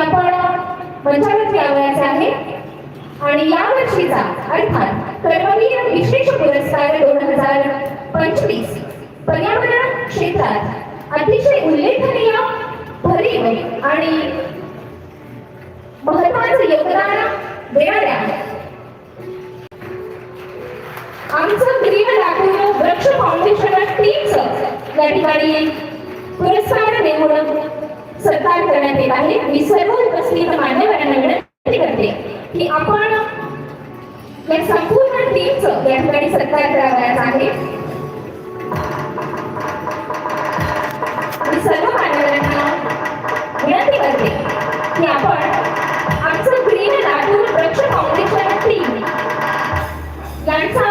आपण मंचावरती लावण्याचे आहे. आणि या वर्षीचा अर्थात कर्मवीर विशेष पुरस्कार दोन हजार पंचवीस पर्यावरण क्षेत्रात अतिशय उल्लेखनीय भरीव आणि महत्वाचं योगदान देणाऱ्या आमचं प्रिय लाकूड वृक्ष फाउंडेशन टीमचं या ठिकाणी पुरस्कार देऊन सत्कार करण्यात येत आहे. मी सर्व उपस्थित मान्यवरांना विनंती करते की आपण या संपूर्ण टीमचं या ठिकाणी सत्कार करावयाचा आहे. मी सर्व मान्यवरांना विनंती करते की आपण आमचं ग्रीन लातूर वृक्ष फाउंडेशन टीम यांचा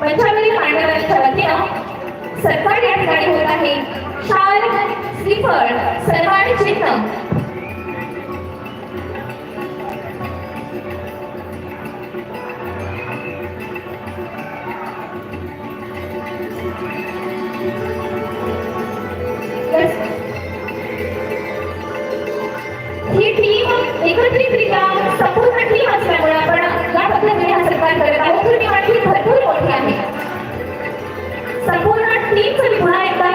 पंचावली मांडवांच्या वतीनं सरकार या ठिकाणी होत आहे. शाल श्रीफळ सन्मान चिन्ह. ही टीम एकत्रितरित्या संपूर्ण टीम असल्यामुळे आपण या पद्धतीने हा सत्कार करत आहोत कारण टीमचं पुन्हा एकदा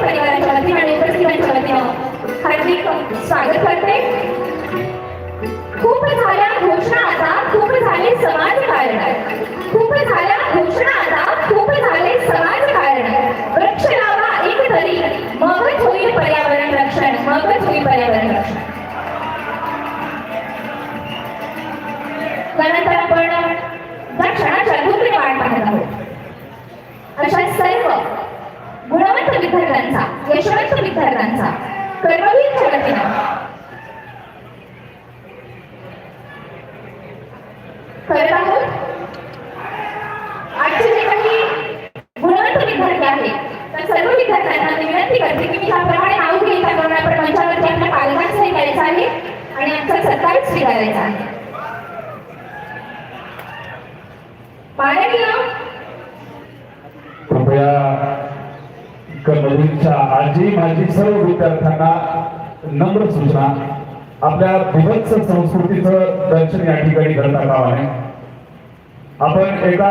परिवाराच्या वतीने आणि उपस्थितांच्या वतीनं हार्दिक स्वागत करते. खूप झाल्या घोषणा आता खूप झाले समाजकारण खूप झाल्या घोषणा आता खूप झाले समाजकारण वृक्ष लावा एक तरी मगच होईल पर्यावरण रक्षण मगच होईल पर्यावरण रक्षण. त्यानंतर आपण ज्या क्षणाच्या दूरने वाट पाहत आहोत अशा सर्व गुणवंत विद्यार्थ्यांचा यशवंत विद्यार्थ्यांचा कर्मवीरच्या वतीनं करत आहोत आजचे जे काही गुणवंत विद्यार्थी आहेत त्या सर्व विद्यार्थ्यांना मी विनंती करते की मी त्याप्रमाणे नाव घेईल त्याप्रमाणे आपण मंचावरती आपल्या पालकांचं द्यायचं आहे आणि आमचा सत्कार स्वीकारायचा आहे माननीय कृपया कर्मवीरच्या आजी माजी सर्व विद्यार्थ्यांना नम्र सूचना आपल्या विभत्स संस्कृतीचं दर्शन या ठिकाणी करता कामा आहे. आपण एका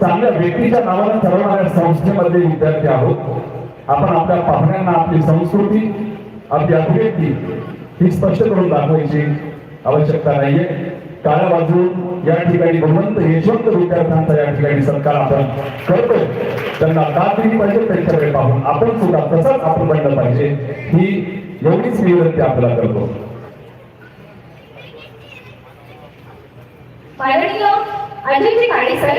चांगल्या व्यक्तीच्या नावाने ठरवणाऱ्या संस्थेमध्ये विद्यार्थी आहोत. आपण आपल्या पाहुण्यांना आपली संस्कृती आपली अभिव्यक्ती ही स्पष्ट करून दाखवायची आवश्यकता नाहीये. काळ्या बाजू या ठिकाणी भगवंत यशवंत विद्यार्थ्यांचा या ठिकाणी सत्कार आपण करतो त्यांना का दिली पाहिजे त्यांच्याकडे पाहून आपण सुद्धा तसंच आपण बनलं पाहिजे. ही एवढीच विनंती आपल्याला करतो. माननीय अजयजी काळे सर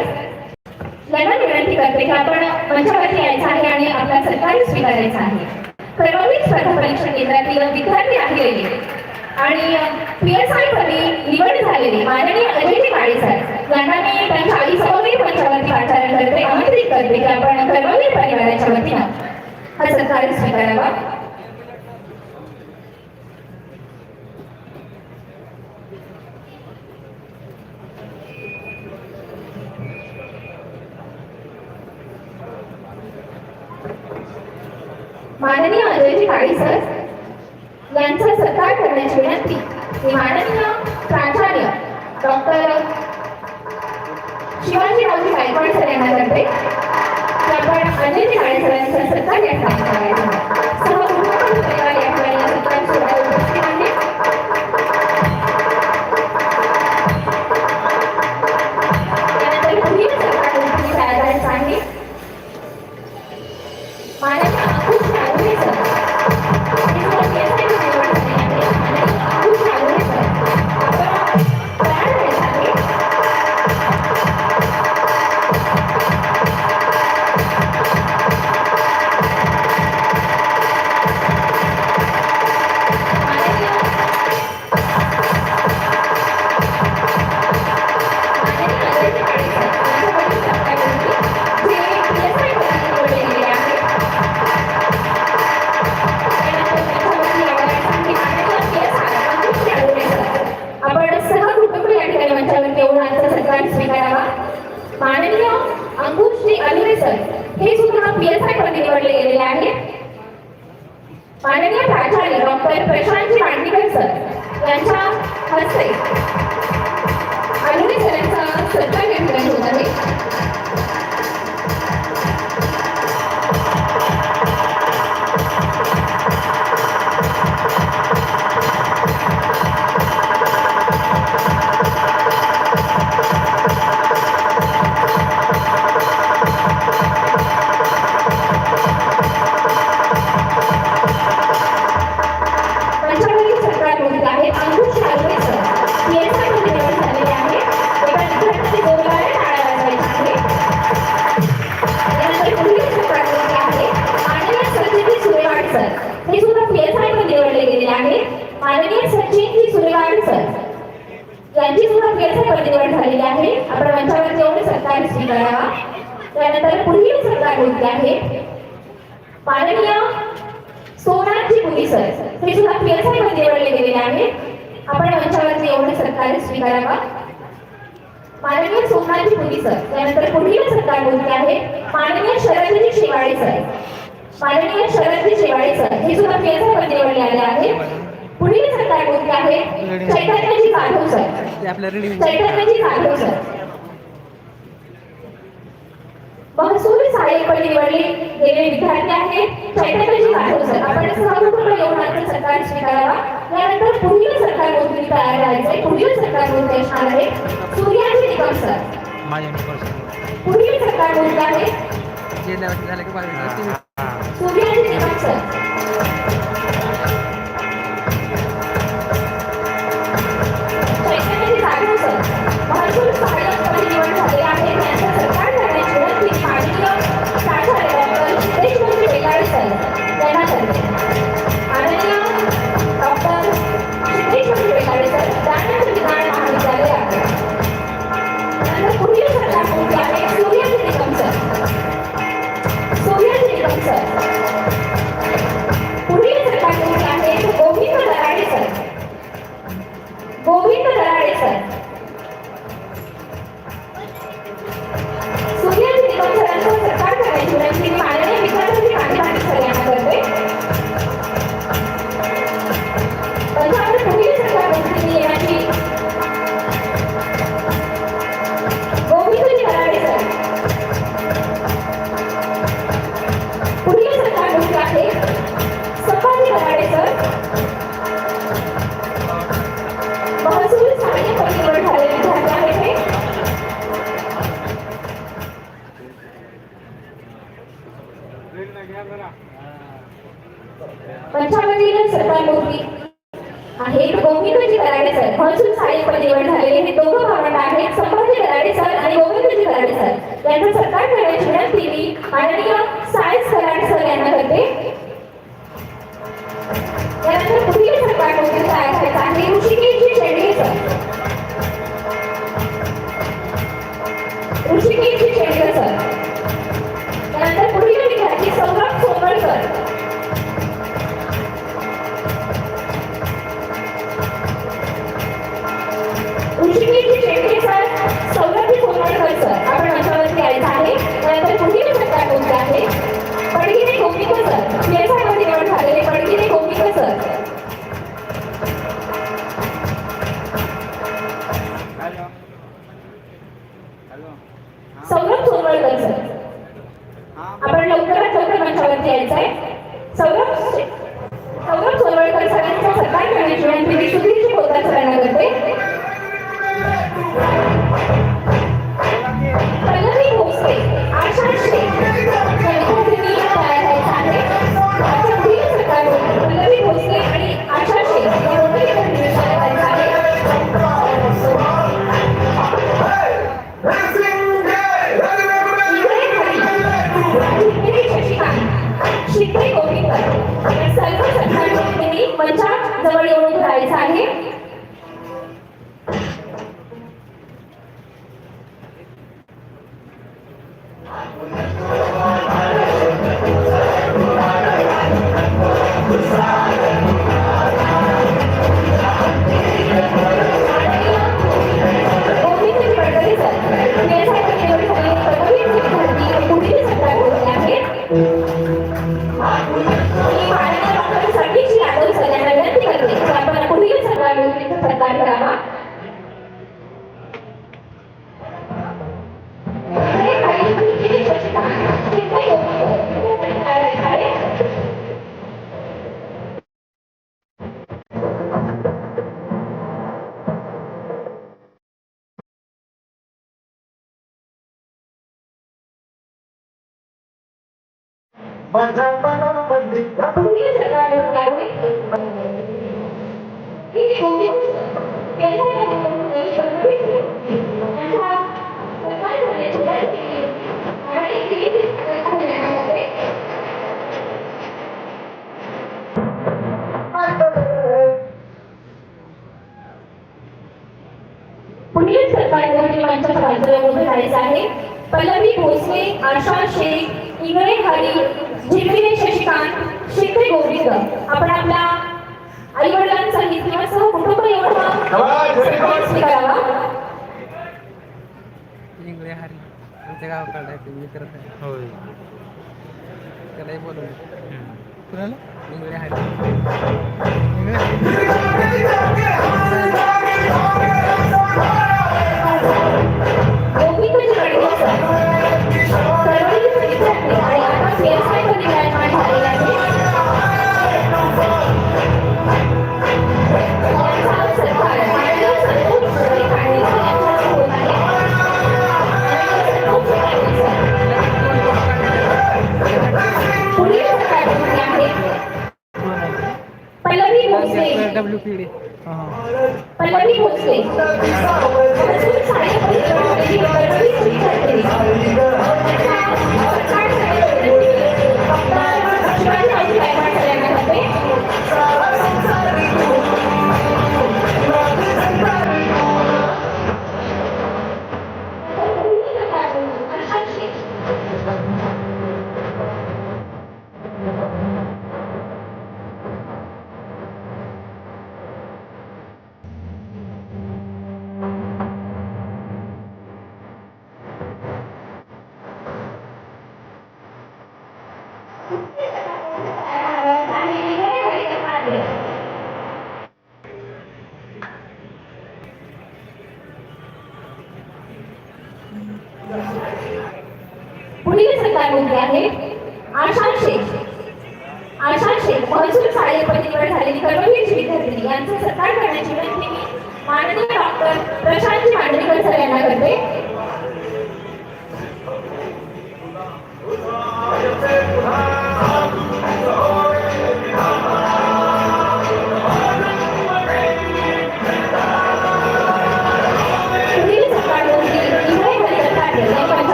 विनंती करते की आपण मंचावरती यायचं आहे आणि आपला सरकार स्वीकारायचा आहे. सर्वांनी परीक्षा केंद्रातील विद्यार्थी राहिलेले आणि पी एस निवड झालेली माननीय अजयजी काळे सर यांना मी त्यांच्या आई समोर करते आमंत्रित आपण कर्मवीर परिवाराच्या वतीनं हा सरकार स्वीकारावा. माननीय अजयजी काळी सर यांचा सत्कार करण्याची विनंती माननीय प्राचार्य डॉक्टर शिवाजी शिवाजीरावजी गायकवाड सर यांना करते आपण अजयजी काळे सरांचा सत्कार या ठिकाणी करायचा स्वीकारावा यानंतर पुढील सरकार कोणते तयार करायचे? पुढील सरकार कोणते असणार आहे? सूर्याजी निकम सर. पुढील सरकार कोणते आहे? सूर्याजी निकम सर. माझा पल्लवी भोसले आशा शेख इंगळे हरी झिमकीने शशिकांत शेखरे गोविंद आपण आपल्या आई वडिलांचा किंवा सह कुटुंब एवढा स्वीकारावा आमच्या आहे मित्र होय. त्यालाही बोलवलं. कुणाला? निंगळे डब्ल्यू पी डी हां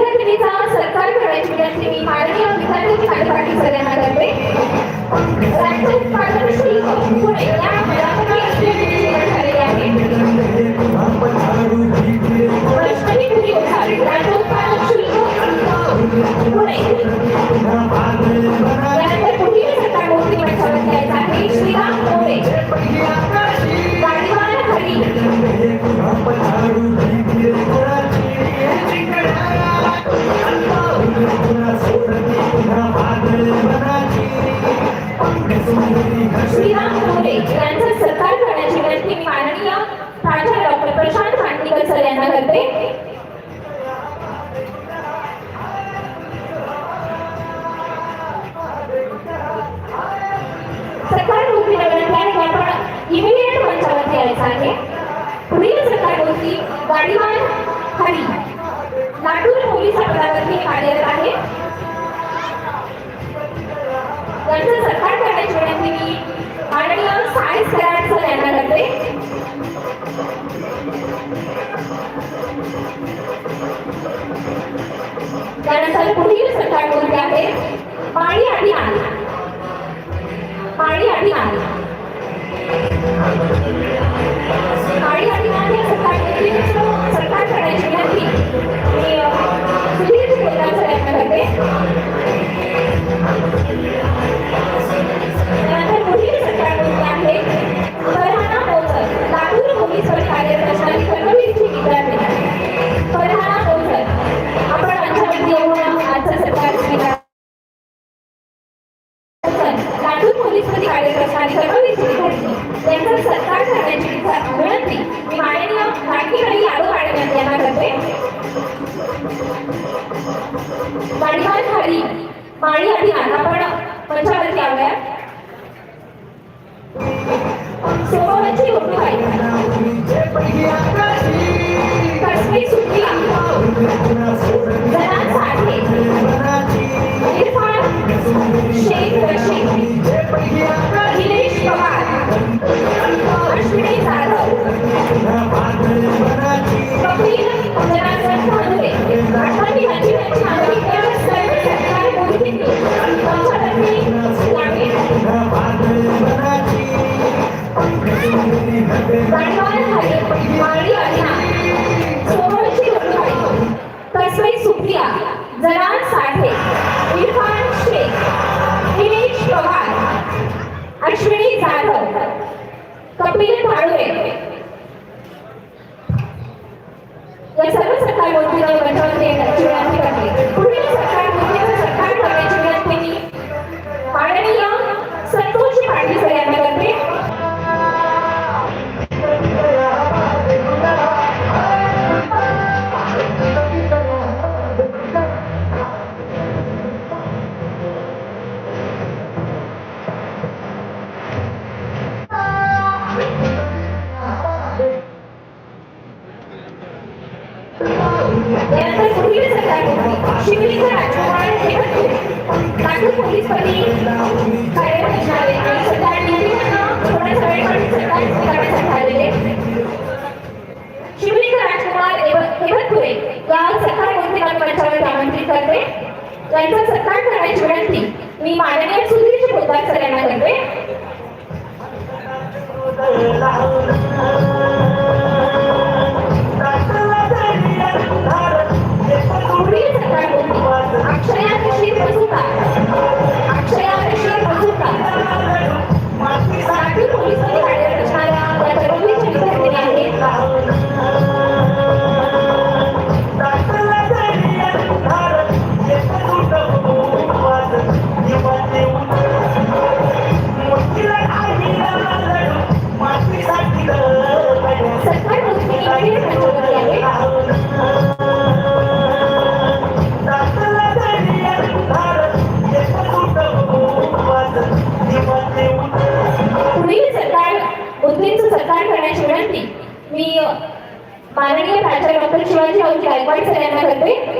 या विद्यार्थिनीचा सत्कार करण्याची विनंती मी माननीय विद्यार्थी कार्यकारी सगळ्यांना करते राज्य उत्पादन शुल्क पुणे या पदासाठी असलेली निवड झालेली आहे वैष्णवी पुरी गोसावी राज्य उत्पादन शुल्क पुणे होते मोरे सत्कार करण्याची विनंती मी माननीय प्राचार्य डॉक्टर प्रशांत मांडणीकर सर यांना करते. सत्कार मूर्ती आपण इमिडिएट मंचावरती यायचं आहे. पुढील सत्कार मूर्ती गाडीवान हरी लातूर पोलीस पदावरती कार्यरत आहे. त्यांचं सत्कार करण्याची विनंती मी माननीय सायन्स कराड सर यांना करते त्यानंतर पुढील सत्कार मूर्ती आहे? पाणी आणि. आली पाणी आणि. आली पाणी आधी आली या सत्कार मूर्तीचं करण्याची विनंती मी सुधीर करते लातूर पोलीसवर कार्यरत असणारी कर्मवीरची विद्यार्थी फरहाना मोलकर आपण आजचा सरकार स्वीकार मंत्रिकांना आमंत्रित करते. त्यांचा सत्कार करण्याची विनंती मी माननीय सुधीर पोतदार सर यांना करते. पुढील सरकार मी माननीय प्राचार्य डॉक्टर शिवाजी राऊत गायकवाड सर यांना करते.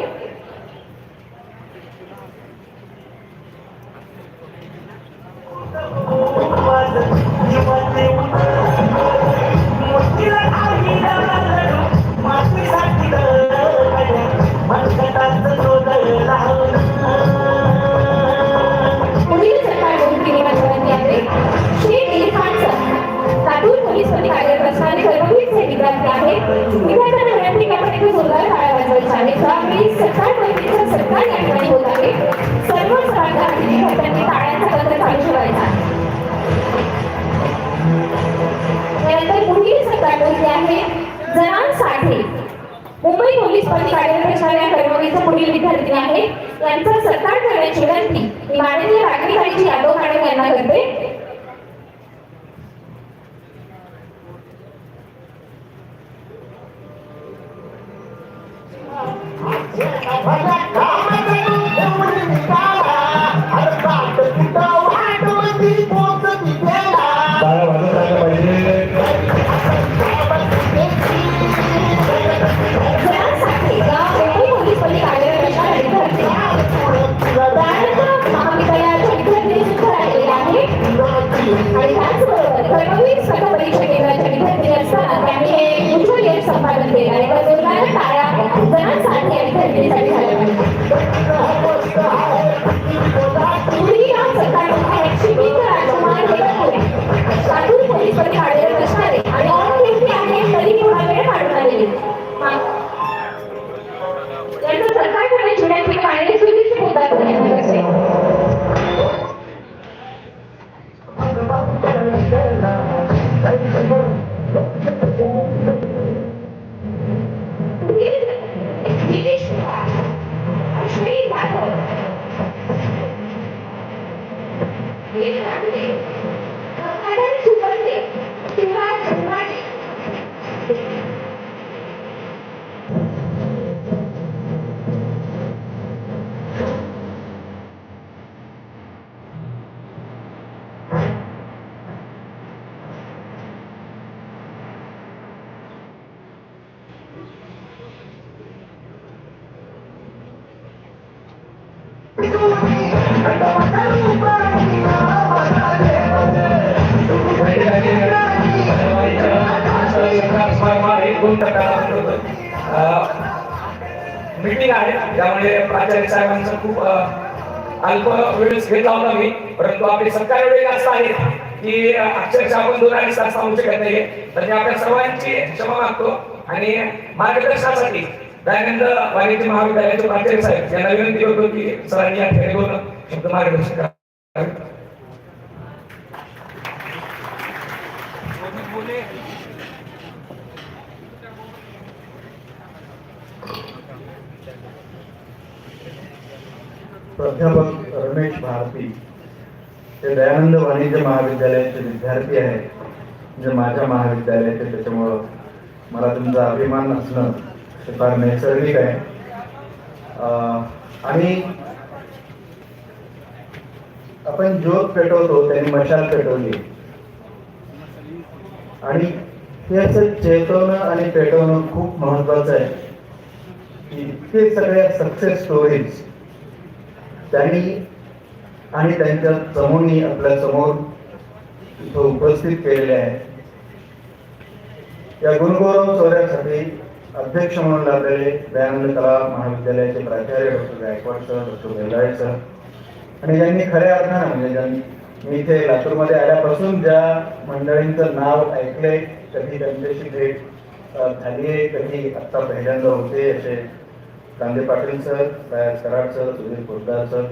Vai lá, vai lá. Latur meeting आहे. त्यामुळे प्राचार्य साहेबांचा खूप अल्प वेळ घेतला होता मी परंतु आपले सत्कार वेळ जास्त आहे की अक्षरशः आपण दोन अडीच तास सांगू शकत नाहीये. तर मी आपल्या सर्वांची क्षमा मागतो. आणि मार्गदर्शनासाठी दयानंद वाणिज्य महाविद्यालयाचे प्राचार्य साहेब यांना विनंती करतो की सरांनी या ठिकाणी बोलणं शब्द मार्गदर्शन करावे प्राध्यापक रमेश भारती ते दयानंद वाणिज्य महाविद्यालयाचे विद्यार्थी आहेत. जे माझ्या महाविद्यालयाचे त्याच्यामुळं मला तुमचा अभिमान असणं हे फार नैसर्गिक आहे. आणि आपण ज्योत पेटवतो त्यांनी मशाल पेटवली. आणि हे असं चेतवणं आणि पेटवणं खूप महत्वाचं आहे. की इतके सगळ्या सक्सेस स्टोरीज त्यांनी आणि त्यांच्या समूहनी आपल्यासमोर इथं उपस्थित केलेले आहे या गुरुगौरव सोहळ्यासाठी अध्यक्ष म्हणून लागलेले दयानंद कला महाविद्यालयाचे प्राचार्य doctor Gaikwad sir doctor Belale sir. आणि ज्यांनी खऱ्या अर्थानं म्हणजे ज्यांनी मी इथे लातूरमध्ये आल्यापासून ज्या मंडळींचं नाव ऐकलंय कधी त्यांच्याशी भेट झाली आहे कधी आत्ता पहिल्यांदा होते असे Kande Patil sir सयाज Karad sir Sudhir Khosdar sir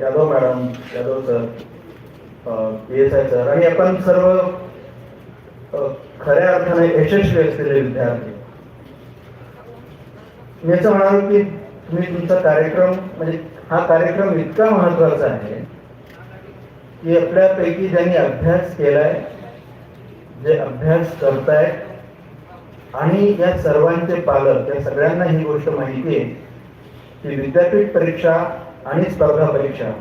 Yadav madam Yadav sir P S I sir आणि आपण सर्व खऱ्या अर्थाने यशस्वी असलेले विद्यार्थी. मी असं म्हणालो की तुम्ही तुमचा कार्यक्रम म्हणजे हा कार्यक्रम इतका महत्त्वाचा आहे की आपल्यापैकी ज्यांनी अभ्यास केलाय जे अभ्यास करतायत आणि या सर्वांचे पालक या सगळ्यांना ही गोष्ट माहिती आहे की विद्यापीठ परीक्षा आणि स्पर्धा परीक्षा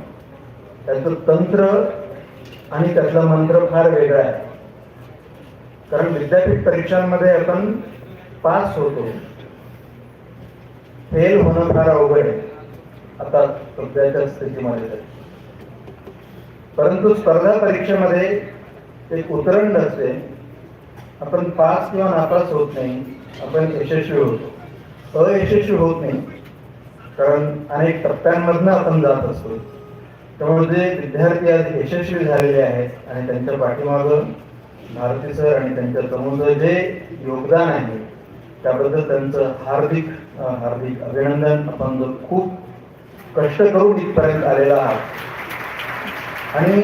त्याचं तंत्र आणि त्यातला मंत्र फार वेगळा आहे. कारण विद्यापीठ परीक्षांमध्ये आपण पास होतो. फेल होणं फार अवघड आहे. आता सध्याच्या स्थितीमध्ये. परंतु स्पर्धा परीक्षेमध्ये एक उतरंड असते. आपण पास किंवा नापास होत नाही आपण यशस्वी होतो. अयशस्वी होत नाही. कारण अनेक टप्प्यांमधनं आपण जात असतो. त्यामुळे जे विद्यार्थी आज यशस्वी झालेले आहेत आणि त्यांच्या पाठीमागं भारती सर आणि त्यांच्या समोरचं जे योगदान आहे त्याबद्दल त्यांचं हार्दिक हार्दिक अभिनंदन आपण खूप कष्ट करून इथपर्यंत आलेला आहात. आणि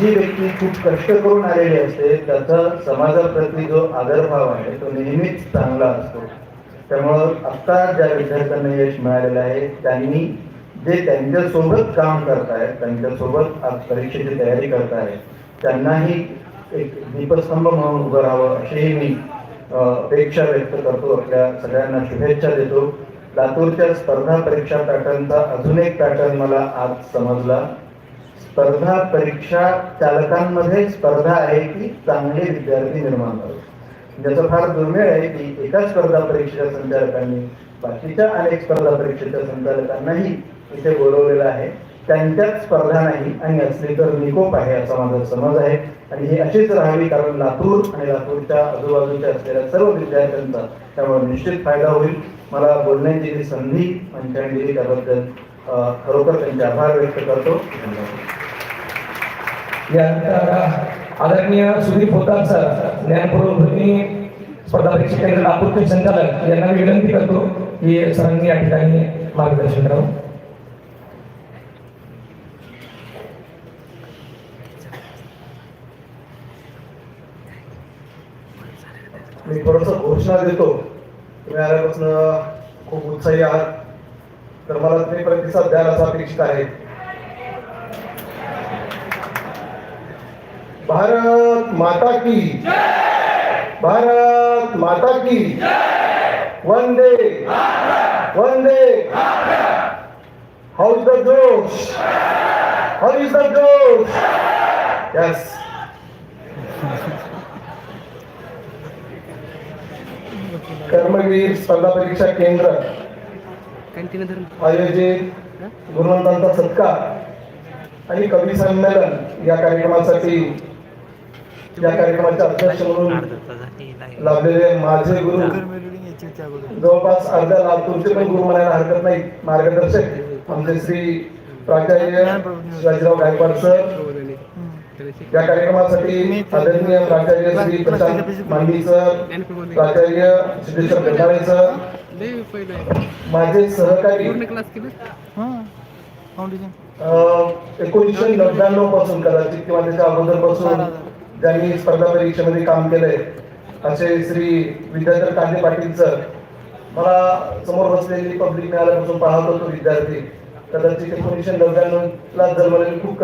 जी व्यक्ती खूप कष्ट करून आलेली असते त्याचा समाजाप्रती जो आदरभाव आहे तो नेहमीच चांगला असतो. त्यामुळं आत्ता ज्या विद्यार्थ्यांना यश मिळालेलं आहे त्यांनी जे त्यांच्यासोबत काम करतायत त्यांच्यासोबत आज परीक्षेची तयारी करतायत त्यांनाही एक दीपस्तंभ म्हणून उभं राहावं अशीही मी अपेक्षा व्यक्त करतो. आपल्या सगळ्यांना शुभेच्छा देतो. लातूरच्या स्पर्धा परीक्षा पॅटर्नचा अजून एक पॅटर्न मला आज समजला. स्पर्धा परीक्षा चालकांमध्ये स्पर्धा आहे की चांगले विद्यार्थी निर्माण करतो ज्याचं फार दुर्मिळ आहे की एका स्पर्धा परीक्षेच्या संचालकांनी बाकीच्या अनेक स्पर्धा परीक्षेच्या संचालकांनाही इथे बोलवलेलं आहे. त्यांच्यात स्पर्धा नाही आणि असली तर निकोप आहे असा माझा समज आहे. आणि ही अशीच राहावी कारण लातूर आणि लातूरच्या आजूबाजूच्या असलेल्या सर्व विद्यार्थ्यांचा त्यामुळे निश्चित फायदा होईल. मला बोलण्याची जी संधी मंचाने दिली त्याबद्दल खरोखर त्यांचे आभार व्यक्त करतो. धन्यवाद. यानंतर आदरणीय सुदीप होतात सर ज्ञानपूर्वभूमी स्पर्धा परीक्षा केंद्र नागपूरचे संचालक यांना विनंती करतो की सरांनी या ठिकाणी मार्गदर्शन करावं. मी थोडस घोषणा देतो. तुम्ही आल्यापासून खूप उत्साही आहात. तर मला तुम्ही प्रतिसाद द्याल असा अपेक्षित आहे. भारत माता की। भारत माता की। वंदे। Vande. How is the josh? How is the josh? Yes Karmaveer स्पर्धा परीक्षा केंद्र। आयोजित गुणवंतांचा सत्कार आणि कवी संमेलन या कार्यक्रमासाठी या कार्यक्रमाचे अध्यक्ष म्हणून लाभलेले माझे गुरु. जवळपास अर्ध्या लाभ तुमचे पण गुरु म्हणायला हरकत नाही. मार्गदर्शक आमचे श्री प्राचार्य शिवाजीराव गायकवाड सर. या कार्यक्रमासाठी आदरणीय प्राचार्य श्री प्रशांत मांडी सर प्राचार्य सिद्धेश्वर गंधारे सर माझे सहकारी एकोणीसशे नव्याण्णवपासून कदाचित किंवा त्याच्या अगोदरपासून ज्यांनी स्पर्धा परीक्षेमध्ये काम केलंय असे श्री विद्याधर कांदे पाटील सर मला समोर बसलेली पब्लिक मिळाल्यापासून पाहत होतो विद्यार्थी. कदाचित एकोणीसशे नव्याण्णव ला जन्मलेले खूप